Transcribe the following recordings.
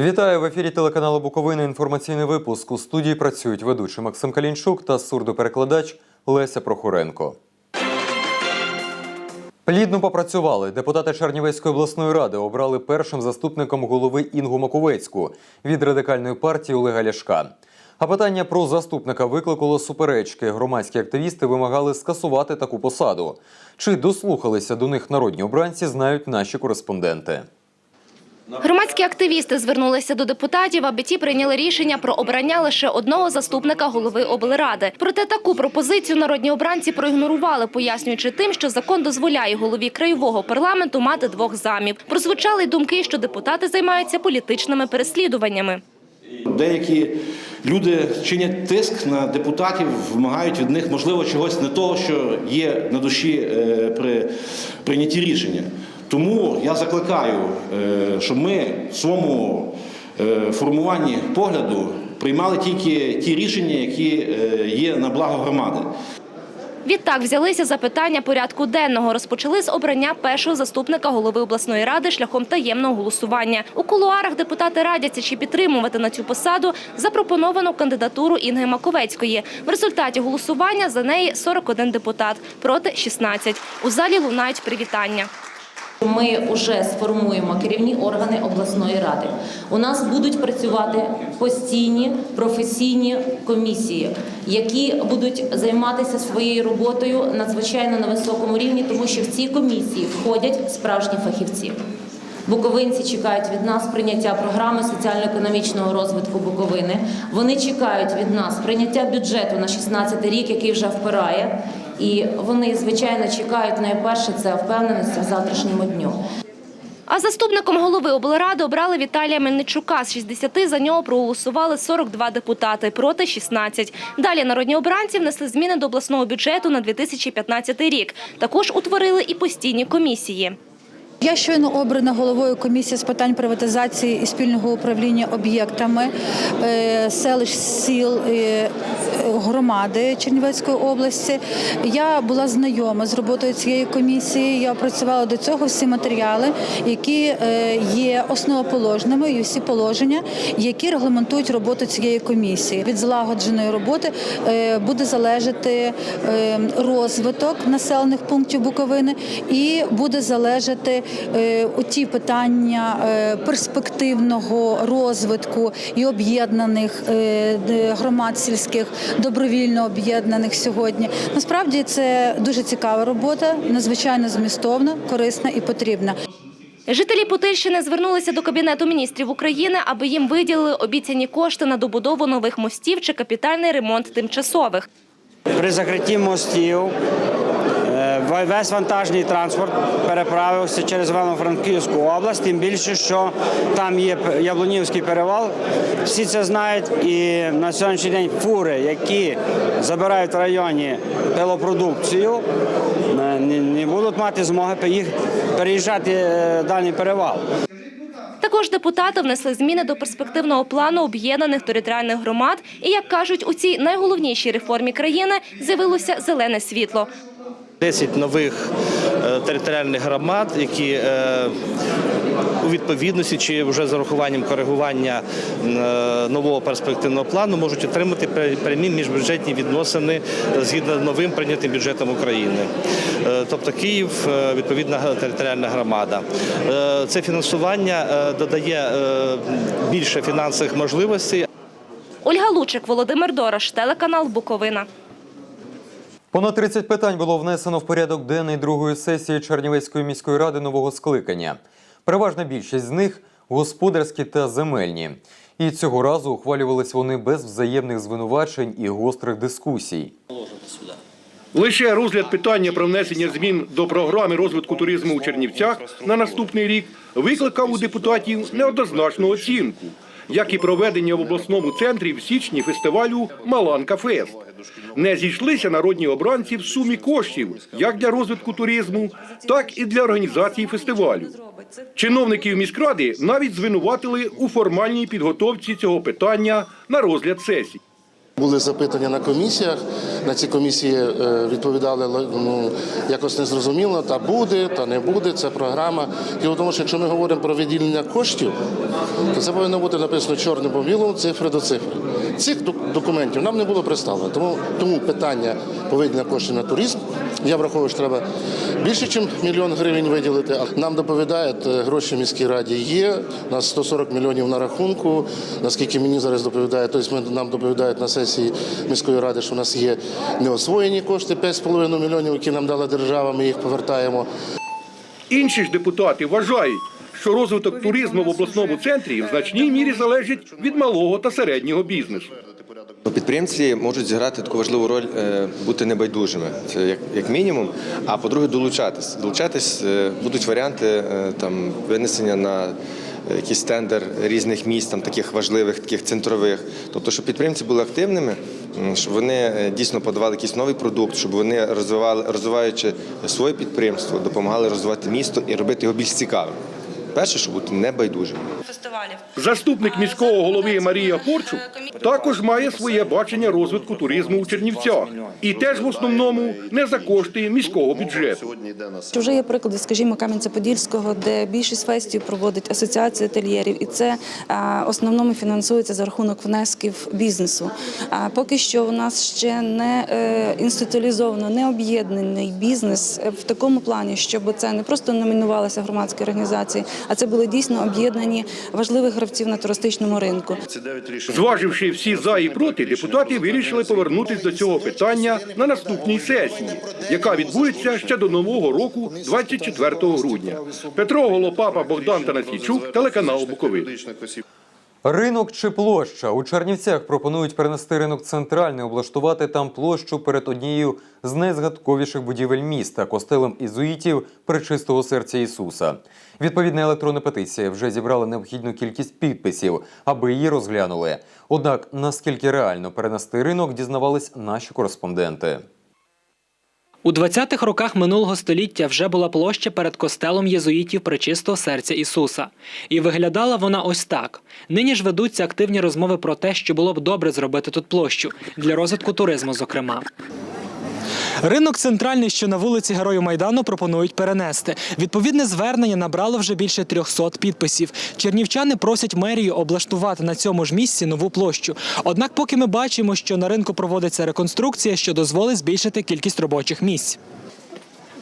Вітаю в ефірі телеканалу Буковина. Інформаційний випуск. У студії працюють ведучий Максим Калінчук та сурдоперекладач Леся Прохоренко. Плідно попрацювали. Депутати Чернівецької обласної ради обрали першим заступником голови Інгу Маковецьку від радикальної партії Олега Ляшка. А питання про заступника викликало суперечки. Громадські активісти вимагали скасувати таку посаду. Чи дослухалися до них народні обранці, знають наші кореспонденти. Громадські активісти звернулися до депутатів, аби ті прийняли рішення про обрання лише одного заступника голови облради. Проте таку пропозицію народні обранці проігнорували, пояснюючи тим, що закон дозволяє голові краєвого парламенту мати двох замів. Прозвучали й думки, що депутати займаються політичними переслідуваннями. Деякі люди чинять тиск на депутатів, вимагають від них, можливо, чогось не того, що є на душі е, при прийнятті рішення. Тому я закликаю, е, щоб ми в своєму е, формуванні погляду приймали тільки ті рішення, які е, є на благо громади. Відтак взялися за питання порядку денного. Розпочали з обрання першого заступника голови обласної ради шляхом таємного голосування. У кулуарах депутати радяться, чи підтримувати на цю посаду запропоновану кандидатуру Інги Маковецької. В результаті голосування за неї 41 депутат, проти 16. У залі лунають привітання. Ми вже сформуємо керівні органи обласної ради. У нас будуть працювати постійні професійні комісії, які будуть займатися своєю роботою надзвичайно на високому рівні, тому що в ці комісії входять справжні фахівці. Буковинці чекають від нас прийняття програми соціально-економічного розвитку Буковини. Вони чекають від нас прийняття бюджету на 16 рік, який вже впирає. І вони, звичайно, чекають найперше це впевненості в завтрашньому дню. А заступником голови облради обрали Віталія Мельничука. З 60 за нього проголосували 42 депутати, проти 16. Далі народні обранці внесли зміни до обласного бюджету на 2015 рік. Також утворили і постійні комісії. Я щойно обрана головою комісії з питань приватизації і спільного управління об'єктами е, селищ, сіл, е, громади Чернівецької області. Я була знайома з роботою цієї комісії. Я опрацювала до цього всі матеріали, які е, є основоположними, і всі положення, які регламентують роботу цієї комісії. Від злагодженої роботи буде залежати розвиток населених пунктів Буковини і буде залежати е, ті питання е, перспективного розвитку і об'єднаних е, громад сільських, добровільно об'єднаних сьогодні. Насправді це дуже цікава робота, надзвичайно змістовна, корисна і потрібна. Жителі Путильщини звернулися до Кабінету міністрів України, аби їм виділили обіцяні кошти на добудову нових мостів чи капітальний ремонт тимчасових. При закритті мостів весь вантажний транспорт переправився через Івано-Франківську область, тим більше, що там є Яблунівський перевал. Всі це знають, і на сьогоднішній день фури, які забирають в районі пилопродукцію, е, не- будуть мати змоги їх переїжджати е, дальній перевал. Також депутати внесли зміни до перспективного плану об'єднаних територіальних громад. І, як кажуть, у цій найголовнішій реформі країни з'явилося зелене світло. 10 нових е, територіальних громад, які е, у відповідності чи вже з урахуванням коригування е, нового перспективного плану можуть отримати прямі міжбюджетні відносини згідно з новим прийнятим бюджетом України. Тобто Київ відповідна територіальна громада. Це фінансування додає більше фінансових можливостей, Ольга Лучик, Володимир Дорош, телеканал Буковина. Понад 30 питань було внесено в порядок денний другої сесії Чернівецької міської ради нового скликання. Переважна більшість з них господарські та земельні. І цього разу ухвалювались вони без взаємних звинувачень і гострих дискусій. Лише розгляд питання про внесення змін до програми розвитку туризму у Чернівцях на наступний рік викликав у депутатів неоднозначну оцінку, як і проведення в обласному центрі в січні фестивалю Маланка Фест. Не зійшлися народні обранці в сумі коштів як для розвитку туризму, так і для організації фестивалю. Чиновників міськради навіть звинуватили у формальній підготовці цього питання на розгляд сесії. Були запитання на комісіях. На ці комісії е, відповідали ну, якось незрозуміло, та буде, та не буде. Це програма. І тому, що якщо ми говоримо про виділення коштів, то це повинно бути написано чорним по білому, цифри до цифри. Цих документів нам не було представлено. Тому, тому питання по виділення коштів на туризм. Я враховую, що треба більше, ніж мільйон гривень виділити. Нам доповідають, е, гроші в міській раді є. У нас 140 мільйонів на рахунку. Наскільки мені зараз доповідають, тобто нам доповідають на сесії міської ради, що у нас є неосвоєні кошти 5,5 мільйонів, які нам дала держава. Ми їх повертаємо. Інші ж депутати вважають, що розвиток туризму в обласному центрі в значній мірі залежить від малого та середнього бізнесу. Підприємці можуть зіграти таку важливу роль е, бути небайдужими, це як, як мінімум. А по-друге, долучатись. Долучатись е, будуть варіанти е, там винесення на якийсь тендер різних міст, там таких важливих, таких центрових. Тобто, щоб підприємці були активними, щоб вони дійсно подавали якийсь новий продукт, щоб вони розвивали, розвиваючи своє підприємство, допомагали розвивати місто і робити його більш цікавим. Перше, щоб бути небайдужим. Заступник міського голови Марія Порчук також має своє бачення розвитку туризму у Чернівцях. І теж в основному не за кошти міського бюджету. Вже є приклади, скажімо, Кам'янця-Подільського, де більшість фестів проводить асоціація ательєрів, і це в основному фінансується за рахунок внесків бізнесу. А поки що у нас ще не е, інституалізовано, не об'єднаний бізнес в такому плані, щоб це не просто номінувалися громадські організації, а це були дійсно об'єднані важливих гравців на туристичному ринку. Зваживши всі за і проти, депутати вирішили повернутися до цього питання на наступній сесії, яка відбудеться ще до нового року, 24 грудня. Петро Голопапа, Богдан Танасійчук, телеканал Буковин. Ринок чи площа у Чернівцях пропонують перенести ринок центральний, облаштувати там площу перед однією з найзгадковіших будівель міста костелем ізуїтів Пречистого серця Ісуса. Відповідна електронна петиція вже зібрала необхідну кількість підписів, аби її розглянули. Однак наскільки реально перенести ринок, дізнавались наші кореспонденти. У 20-х роках минулого століття вже була площа перед костелом єзуїтів Пречистого серця Ісуса. І виглядала вона ось так. Нині ж ведуться активні розмови про те, що було б добре зробити тут площу для розвитку туризму, зокрема. Ринок центральний, що на вулиці Герою Майдану, пропонують перенести. Відповідне звернення набрало вже більше 300 підписів. Чернівчани просять мерію облаштувати на цьому ж місці нову площу. Однак, поки ми бачимо, що на ринку проводиться реконструкція, що дозволить збільшити кількість робочих місць.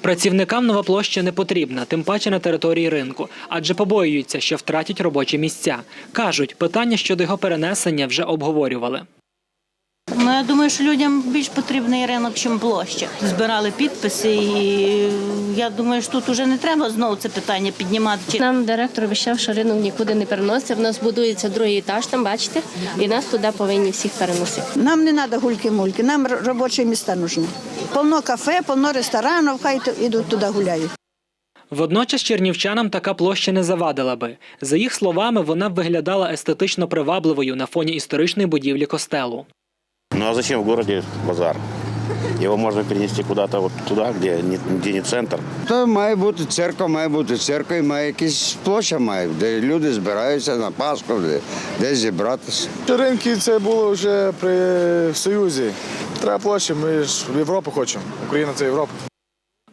Працівникам нова площа не потрібна, тим паче на території ринку, адже побоюються, що втратять робочі місця. Кажуть, питання щодо його перенесення вже обговорювали. Ну, я думаю, що людям більш потрібний ринок, ніж площа. Збирали підписи, і я думаю, що тут вже не треба знову це питання піднімати. Нам директор обіцяв, що ринок нікуди не переноситься. В нас будується другий етаж, там бачите, і нас туди повинні всіх переносити. Нам не треба гульки-мульки, нам робочі міста нужні. Повно кафе, повно ресторанів, хай йдуть туди гуляють. Водночас чернівчанам така площа не завадила би. За їх словами, вона б виглядала естетично привабливою на фоні історичної будівлі костелу. Ну а зачем в городе базар? Його можна перенести куди-то вот туди, де, не, где не центр. То має бути церква, має бути церква, і має якась площа, має, де люди збираються на Пасху, де, десь зібратися. Ринки це було вже при Союзі. Треба площі, ми ж в Європу хочемо. Україна це Європа.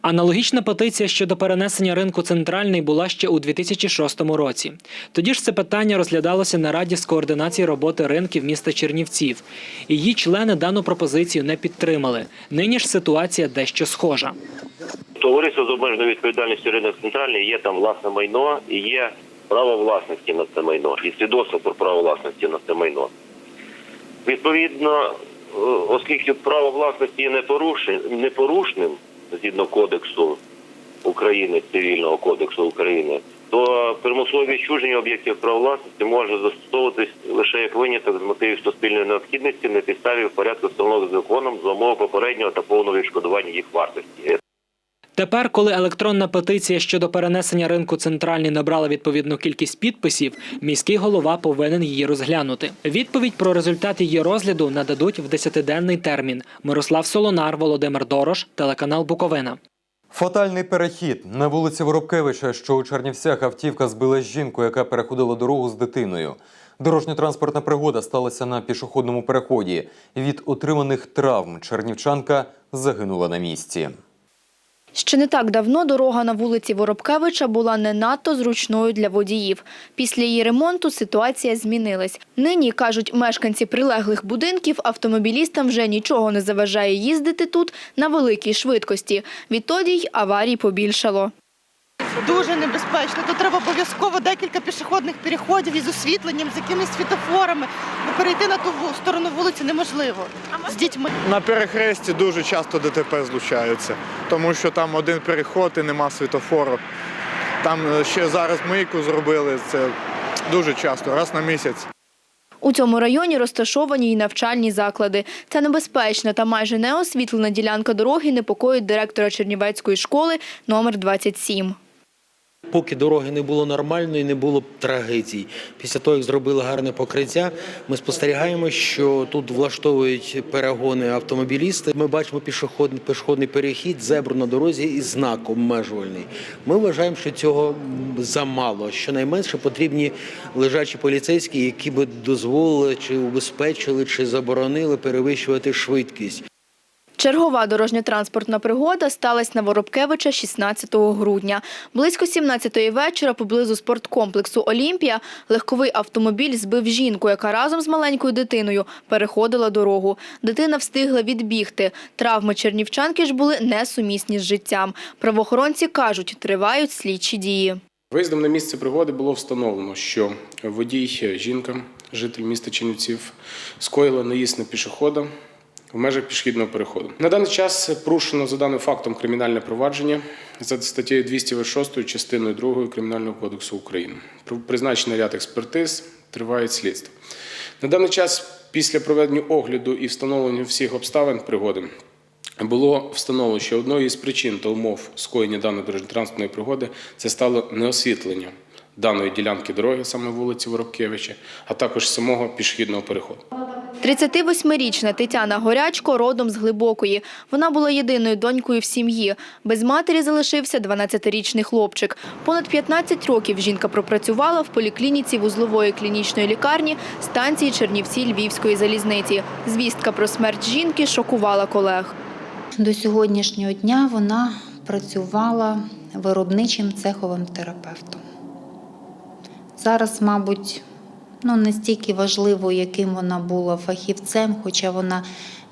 Аналогічна петиція щодо перенесення ринку центральний була ще у 2006 році. Тоді ж це питання розглядалося на раді з координації роботи ринків міста Чернівців. Її члени дану пропозицію не підтримали. Нині ж ситуація дещо схожа. Товариство з обмеженою відповідальністю ринок центральний є там власне майно і є право власності на це майно, і свідоцтво про право власності на це майно. Відповідно, е, оскільки право власності є непорушним згідно кодексу України, цивільного кодексу України, то примусове відчуження об'єктів права власності може застосовуватись лише як виняток з мотивів суспільної необхідності на підставі в порядку встановлених законом за умови попереднього та повного відшкодування їх вартості. Тепер, коли електронна петиція щодо перенесення ринку центральний набрала відповідну кількість підписів, міський голова повинен її розглянути. Відповідь про результат її розгляду нададуть в десятиденний термін. Мирослав Солонар, Володимир Дорош, телеканал Буковина. Фатальний перехід на вулиці Воробкевича, що у Чернівцях автівка збила жінку, яка переходила дорогу з дитиною. Дорожньо-транспортна пригода сталася на пішохідному переході. Від отриманих травм чернівчанка загинула на місці. Ще не так давно дорога на вулиці Воробкевича була не надто зручною для водіїв. Після її ремонту ситуація змінилась. Нині, кажуть мешканці прилеглих будинків, автомобілістам вже нічого не заважає їздити тут на великій швидкості. Відтоді й аварій побільшало. Дуже небезпечно. Тут треба обов'язково декілька пішохідних переходів із освітленням, з якимись світофорами. Бо перейти на ту сторону вулиці неможливо з дітьми. На перехресті дуже часто ДТП злучаються, тому що там один переход і нема світофору. Там е, ще зараз мийку зробили, це дуже часто, раз на місяць. У цьому районі розташовані й навчальні заклади. Це небезпечна та майже неосвітлена ділянка дороги непокоїть директора Чернівецької школи номер 27. Поки дороги не було нормальної, не було трагедій. Після того, як зробили гарне покриття, ми спостерігаємо, що тут влаштовують перегони автомобілісти. Ми бачимо пішохідний, пішохідний перехід, зебру на дорозі і знак обмежувальний. Ми вважаємо, що цього замало. Щонайменше потрібні лежачі поліцейські, які би дозволили чи убезпечили, чи заборонили перевищувати швидкість. Чергова дорожньо-транспортна пригода сталася на Воробкевича 16 грудня. Близько 17-ї вечора поблизу спорткомплексу «Олімпія» легковий автомобіль збив жінку, яка разом з маленькою дитиною переходила дорогу. Дитина встигла відбігти. Травми чернівчанки ж були несумісні з життям. Правоохоронці кажуть, тривають слідчі дії. Виїздом на місце пригоди було встановлено, що водій, жінка, житель міста Чернівців, скоїла наїзд на пішохода в межах пішохідного переходу. На даний час порушено за даним фактом кримінальне провадження за статтею 206 частиною 2 Кримінального кодексу України. Призначений ряд експертиз триває слідство. На даний час, після проведення огляду і встановлення всіх обставин пригоди, було встановлено, що одною із причин та умов скоєння даної дорожньо-транспортної пригоди це стало неосвітлення даної ділянки дороги, саме вулиці Воробкевича, а також самого пішохідного переходу. 38-річна Тетяна Горячко родом з Глибокої. Вона була єдиною донькою в сім'ї. Без матері залишився 12-річний хлопчик. Понад 15 років жінка пропрацювала в поліклініці вузлової клінічної лікарні станції Чернівці Львівської залізниці. Звістка про смерть жінки шокувала колег. До сьогоднішнього дня вона працювала виробничим цеховим терапевтом. Зараз, мабуть, ну, не стільки важливо, яким вона була фахівцем, хоча вона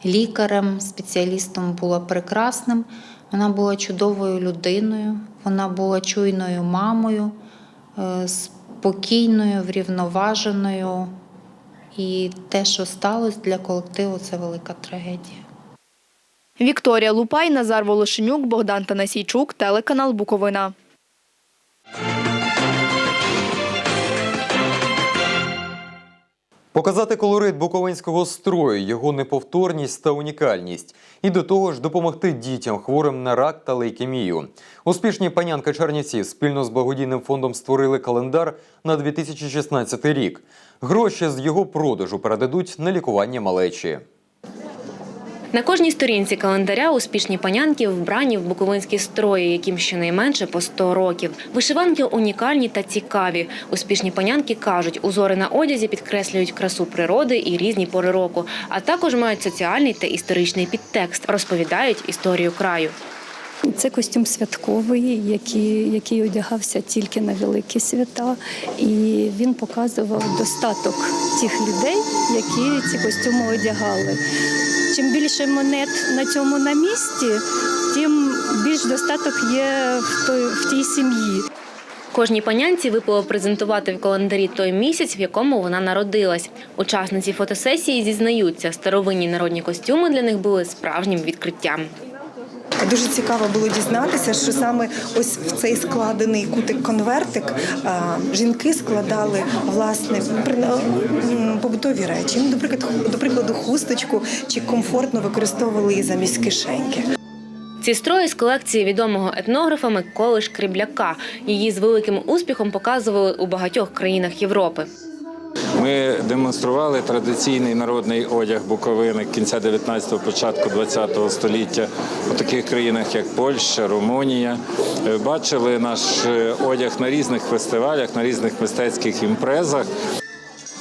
лікарем, спеціалістом була прекрасним. Вона була чудовою людиною, вона була чуйною мамою, е, спокійною, врівноваженою. І те, що сталося для колективу, це велика трагедія. Вікторія Лупай, Назар Волошенюк, Богдан Танасійчук, телеканал Буковина. Показати колорит буковинського строю, його неповторність та унікальність, і до того ж допомогти дітям хворим на рак та лейкемію. Успішні панянки Чернівців спільно з благодійним фондом створили календар на 2016 рік. Гроші з його продажу передадуть на лікування малечі. На кожній сторінці календаря успішні панянки вбрані в буковинські строї, яким щонайменше по 100 років. Вишиванки унікальні та цікаві. Успішні панянки кажуть, узори на одязі підкреслюють красу природи і різні пори року, а також мають соціальний та історичний підтекст, розповідають історію краю. Це костюм святковий, який, який одягався тільки на великі свята, і він показував достаток тих людей, які ці костюми одягали. Чим більше монет на цьому на місці, тим більш достаток є в той в тій сім'ї. Кожній панянці випало презентувати в календарі той місяць, в якому вона народилась. Учасниці фотосесії зізнаються, старовинні народні костюми для них були справжнім відкриттям. Дуже цікаво було дізнатися, що саме ось в цей складений кутик-конвертик а, жінки складали власне при- м, побутові речі. Ну, до прикладу, до прикладу, хусточку чи комфортно використовували її замість кишеньки. Ці строї з колекції відомого етнографа Миколи Шкрібляка. Її з великим успіхом показували у багатьох країнах Європи. Ми демонстрували традиційний народний одяг Буковини кінця 19-го, початку 20-го століття у таких країнах, як Польща, Румунія. Е, Бачили наш е, одяг на різних фестивалях, на різних мистецьких імпрезах.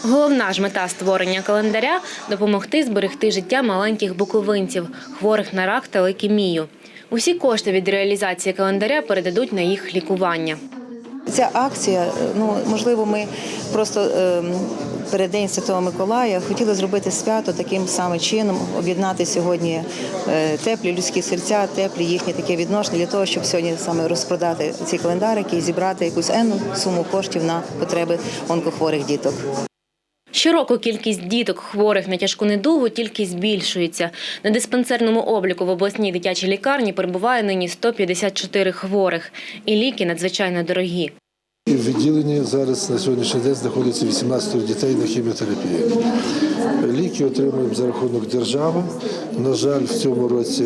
Головна ж мета створення календаря допомогти зберегти життя маленьких буковинців, хворих на рак та лейкемію. Усі кошти від реалізації календаря передадуть на їх лікування. Ця акція, ну можливо, ми просто е, перед День Святого Миколая хотіли зробити свято таким самим чином, об'єднати сьогодні е, теплі людські серця, теплі їхні таке відношення для того, щоб сьогодні саме розпродати ці календарики і зібрати якусь енну суму коштів на потреби онкохворих діток. Щороку кількість діток, хворих на тяжку недугу, тільки збільшується. На диспансерному обліку в обласній дитячій лікарні перебуває нині 154 хворих. І ліки надзвичайно дорогі. В відділенні зараз на сьогоднішній день знаходиться 18 дітей на хіміотерапії. Ліки отримуємо за рахунок держави. На жаль, в цьому році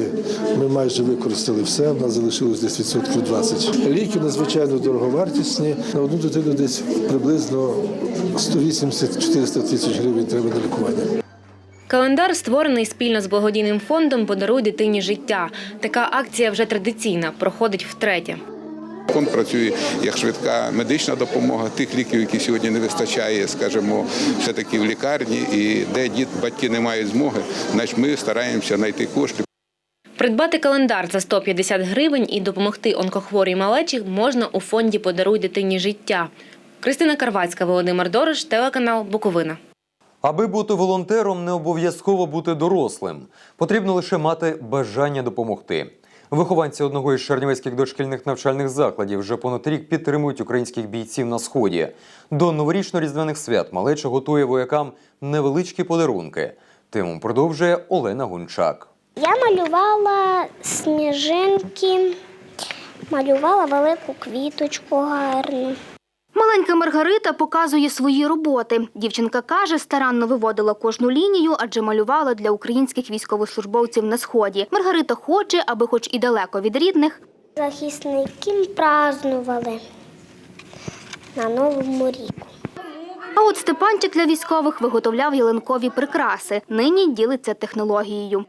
ми майже використали все. У нас залишилось десь відсотків 20. Ліки надзвичайно дороговартісні. На одну дитину десь приблизно 180-400 тисяч гривень треба на лікування. Календар створений спільно з благодійним фондом Подаруй дитині життя. Така акція вже традиційна, проходить втретє. Фонд працює як швидка медична допомога тих ліків, які сьогодні не вистачає, скажімо, все таки в лікарні, і де діт батьки не мають змоги, значить ми стараємося знайти кошти. Придбати календар за 150 гривень і допомогти онкохворій малечі можна у фонді Подаруй дитині життя. Кристина Карвацька, Володимир Дорож, телеканал Буковина. Аби бути волонтером, не обов'язково бути дорослим. Потрібно лише мати бажання допомогти. Вихованці одного із чернівецьких дошкільних навчальних закладів вже понад рік підтримують українських бійців на сході. До новорічно-різдвяних свят малеча готує воякам невеличкі подарунки. Тему продовжує Олена Гунчак. Я малювала сніжинки, малювала велику квіточку гарну. Маленька Маргарита показує свої роботи. Дівчинка каже, старанно виводила кожну лінію, адже малювала для українських військовослужбовців на сході. Маргарита хоче, аби, хоч і далеко від рідних, Захисники празнували на новому ріку. а от Степанчик для військових виготовляв ялинкові прикраси. Нині ділиться технологією.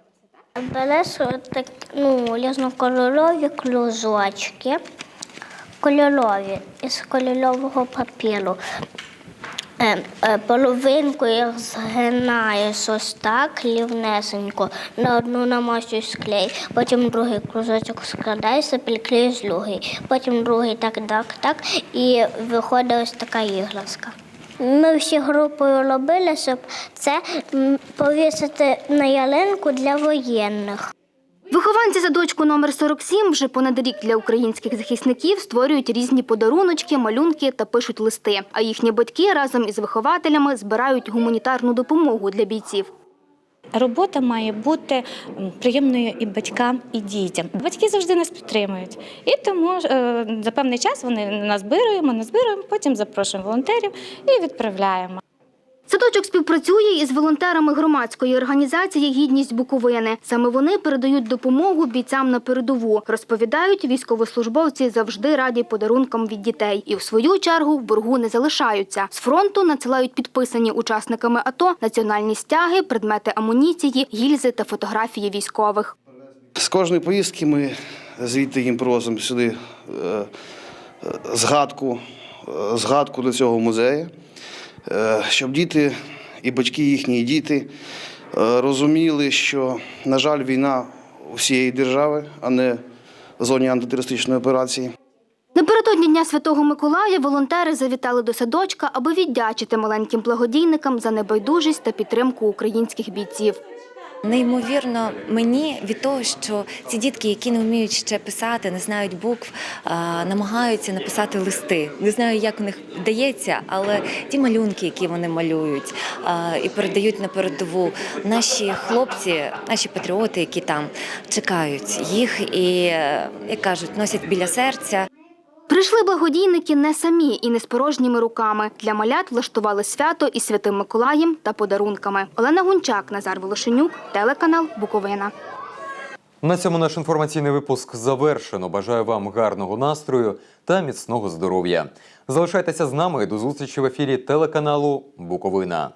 Береш так, ну, різнокольорові кружочки, кольорові із кольорового папіру. Е, е, Половинку їх згинаєш ось так, рівнесенько, на одну намащуєш клей, потім другий кружочок складаєшся, приклеїш другий, потім другий так, так, так, і виходить ось така іграшка. Ми всі групою робили, щоб це повісити на ялинку для воєнних. Вихованці садочку номер 47 вже понад рік для українських захисників створюють різні подаруночки, малюнки та пишуть листи. А їхні батьки разом із вихователями збирають гуманітарну допомогу для бійців. Робота має бути приємною і батькам, і дітям. Батьки завжди нас підтримують. І тому е, за певний час вони нас збираємо, назбираємо, потім запрошуємо волонтерів і відправляємо. Садочок співпрацює із волонтерами громадської організації Гідність Буковини. Саме вони передають допомогу бійцям на передову. Розповідають, військовослужбовці завжди раді подарункам від дітей і в свою чергу в боргу не залишаються. З фронту надсилають підписані учасниками АТО національні стяги, предмети амуніції, гільзи та фотографії військових. З кожної поїздки ми звідти їм просимо сюди е, е, згадку, е, згадку до цього музею, щоб діти і батьки їхні і діти е, розуміли, що, на жаль, війна всієї держави, а не в зоні антитерористичної операції. Напередодні Дня Святого Миколая волонтери завітали до садочка, аби віддячити маленьким благодійникам за небайдужість та підтримку українських бійців. Неймовірно мені від того, що ці дітки, які не вміють ще писати, не знають букв, намагаються написати листи. Не знаю, як у них вдається, але ті малюнки, які вони малюють і передають на передову, наші хлопці, наші патріоти, які там чекають їх і, як кажуть, носять біля серця. Прийшли благодійники не самі і не з порожніми руками. Для малят влаштували свято із Святим Миколаєм та подарунками. Олена Гунчак, Назар Волошенюк, телеканал Буковина. На цьому наш інформаційний випуск завершено. Бажаю вам гарного настрою та міцного здоров'я. Залишайтеся з нами до зустрічі в ефірі телеканалу Буковина.